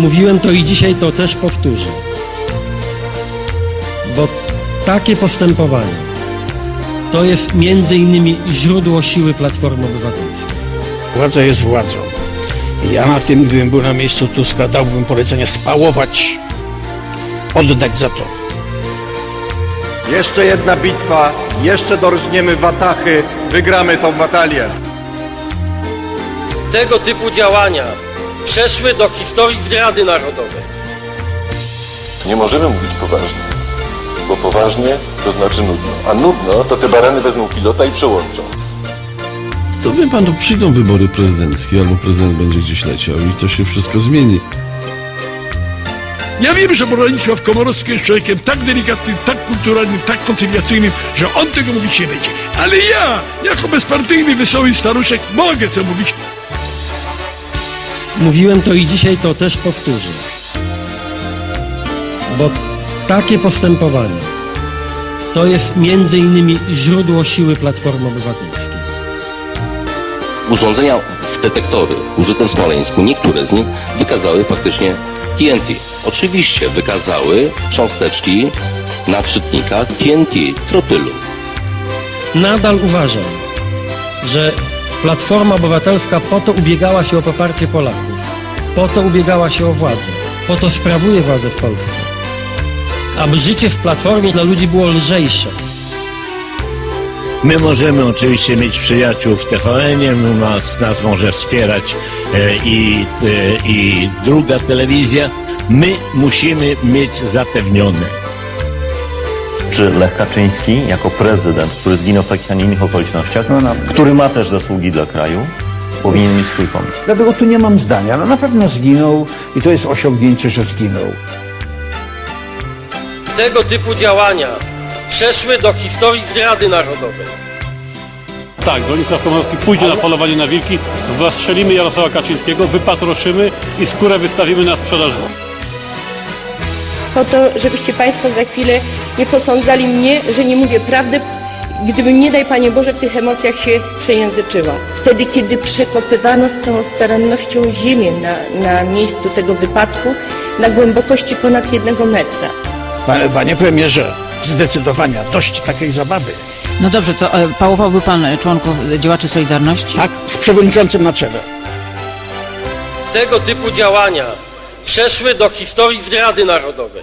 Mówiłem to i dzisiaj to też powtórzę. Bo takie postępowanie to jest między innymi źródło siły Platformy Obywatelskiej. Władza jest władzą. Ja na tym, gdybym był na miejscu Tuska, dałbym polecenie spałować, oddać za to. Jeszcze jedna bitwa, jeszcze dorżniemy watachy, wygramy tą batalię. Tego typu działania przeszły do historii zdrady narodowej. Nie możemy mówić poważnie, bo poważnie to znaczy nudno, a nudno to te barany wezmą pilota i przełączą. To wie pan, to przyjdą wybory prezydenckie, albo prezydent będzie gdzieś leciał i to się wszystko zmieni. Ja wiem, że Bronisław Komorowski jest człowiekiem tak delikatnym, tak kulturalnym, tak koncyliacyjnym, że on tego mówić nie będzie. Ale ja, jako bezpartyjny, wesoły staruszek, mogę to mówić. Mówiłem to i dzisiaj to też powtórzę. Bo takie postępowanie to jest między innymi źródło siły Platformy Obywatelskiej. Urządzenia w detektory użyte w Smoleńsku, niektóre z nich wykazały faktycznie TNT. Oczywiście wykazały cząsteczki nadszczytnika TNT, trotylu. Nadal uważam, że Platforma Obywatelska po to ubiegała się o poparcie Polaków, po to ubiegała się o władzę, po to sprawuje władzę w Polsce, aby życie w Platformie dla ludzi było lżejsze. My możemy oczywiście mieć przyjaciół w TVN-ie, nas, nas może wspierać e, i, e, i druga telewizja. My musimy mieć zapewnione. Czy Lech Kaczyński jako prezydent, który zginął w takich, a nie innych okolicznościach, który ma też zasługi dla kraju, powinien mieć swój pomysł? Dlatego tu nie mam zdania. No na pewno zginął i to jest osiągnięcie, że zginął. Tego typu działania przeszły do historii zdrady narodowej. Tak, Bronisław Komorowski pójdzie na polowanie na wilki, zastrzelimy Jarosława Kaczyńskiego, wypatroszymy i skórę wystawimy na sprzedaż. Po to, żebyście Państwo za chwilę nie posądzali mnie, że nie mówię prawdy, gdybym nie daj Panie Boże w tych emocjach się przejęzyczyła. Wtedy, kiedy przekopywano z całą starannością ziemię na, na miejscu tego wypadku na głębokości ponad jednego metra. Panie, premierze, zdecydowania dość takiej zabawy. No dobrze, to e, pałowałby pan e, członków działaczy Solidarności? Tak, z przewodniczącym na czele. Tego typu działania przeszły do historii zdrady narodowej.